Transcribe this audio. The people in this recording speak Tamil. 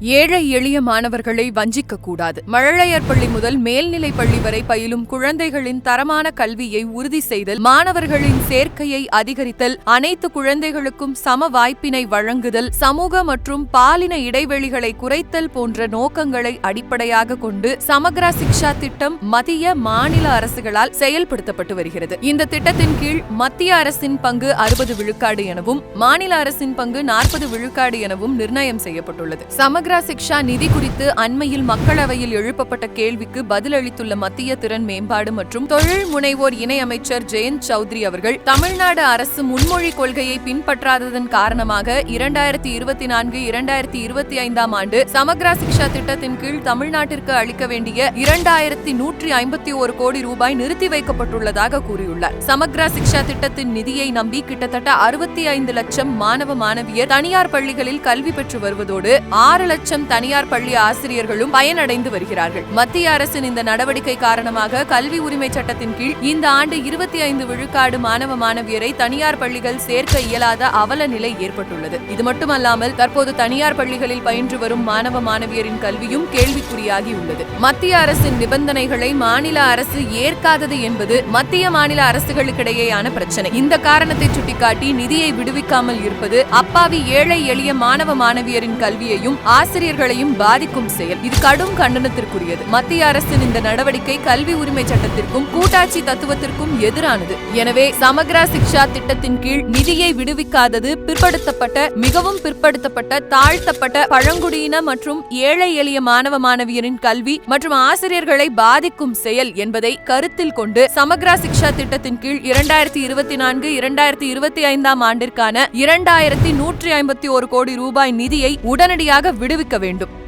ஏழை எளிய மாணவர்களை வஞ்சிக்க கூடாது மழலையர் பள்ளி முதல் மேல்நிலை பள்ளி வரை பயிலும் குழந்தைகளின் தரமான கல்வியை உறுதி செய்தல் மாணவர்களின் சேர்க்கையை அதிகரித்தல் அனைத்து குழந்தைகளுக்கும் சம வாய்ப்பினை வழங்குதல் சமூக மற்றும் பாலின இடைவெளிகளை குறைத்தல் போன்ற நோக்கங்களை அடிப்படையாக கொண்டு சமக்ரா சிக்ஷா திட்டம் மத்திய மாநில அரசுகளால் செயல்படுத்தப்பட்டு வருகிறது. இந்த திட்டத்தின் கீழ் மத்திய அரசின் பங்கு அறுபது விழுக்காடு எனவும் மாநில அரசின் பங்கு நாற்பது விழுக்காடு எனவும் நிர்ணயம் செய்யப்பட்டுள்ளது. சமகிர சிக்ஷா நிதி குறித்து அண்மையில் மக்களவையில் எழுப்பப்பட்ட கேள்விக்கு பதிலளித்துள்ள மத்திய திறன் மேம்பாடு மற்றும் தொழில் முனைவோர் இணை அமைச்சர் ஜெயந்த் சௌத்ரி அவர்கள் தமிழ்நாடு அரசு முன்மொழி கொள்கையை பின்பற்றாததன் காரணமாக இரண்டாயிரத்தி இருபத்தி நான்கு இரண்டாயிரத்தி இருபத்தி ஐந்தாம் ஆண்டு சமக்ரா சிக்ஷா திட்டத்தின் கீழ் தமிழ்நாட்டிற்கு அளிக்க வேண்டிய இரண்டாயிரத்தி நூற்றி ஐம்பத்தி ஒரு கோடி ரூபாய் நிறுத்தி வைக்கப்பட்டுள்ளதாக கூறியுள்ளார். சமக்ரா சிக்ஷா திட்டத்தின் நிதியை நம்பி கிட்டத்தட்ட அறுபத்தி ஐந்து லட்சம் மாணவ மாணவியர் தனியார் பள்ளிகளில் கல்வி பெற்று வருவதோடு ஆறு லட்சம் தனியார் பள்ளி ஆசிரியர்களும் பயனடைந்து வருகிறார்கள். மத்திய அரசின் இந்த நடவடிக்கை காரணமாக கல்வி உரிமை சட்டத்தின் கீழ் இந்த ஆண்டு இருபத்தி ஐந்து விழுக்காடு மாணவ மாணவியரை தனியார் பள்ளிகள் சேர்க்க இயலாத அவல நிலை ஏற்பட்டுள்ளது. இது மட்டுமல்லாமல் தற்போது தனியார் பள்ளிகளில் பயின்று வரும் மாணவ மாணவியரின் கல்வியும் கேள்விக்குறியாகி உள்ளது. மத்திய அரசின் நிபந்தனைகளை மாநில அரசு ஏற்காதது என்பது மத்திய மாநில அரசுகளுக்கிடையேயான பிரச்சனை. இந்த காரணத்தை சுட்டிக்காட்டி நிதியை விடுவிக்காமல் இருப்பது அப்பாவி ஏழை எளிய மாணவ மாணவியரின் கல்வியையும் ஆசிரியர்களையும் பாதிக்கும் செயல். இது கடும் கண்டனத்திற்குரியது. மத்திய அரசின் இந்த நடவடிக்கை கல்வி உரிமை சட்டத்திற்கும் கூட்டாட்சி தத்துவத்திற்கும் எதிரானது. எனவே சமக்ரா சிக்ஷா திட்டத்தின் கீழ் நிதியை விடுவிக்காதது பிற்படுத்தப்பட்ட மிகவும் பிற்படுத்தப்பட்ட தாழ்த்தப்பட்ட பழங்குடியின மற்றும் ஏழை எளிய மாணவ மாணவியரின் கல்வி மற்றும் ஆசிரியர்களை பாதிக்கும் செயல் என்பதை கருத்தில் கொண்டு சமக்ரா சிக்ஷா திட்டத்தின் கீழ் இரண்டாயிரத்தி இருபத்தி நான்கு இரண்டாயிரத்தி இருபத்தி ஐந்தாம் ஆண்டிற்கான இரண்டாயிரத்தி நூற்றி ஐம்பத்தி ஒரு கோடி ரூபாய் நிதியை உடனடியாக விடுவி விடுவிக்க வேண்டும்.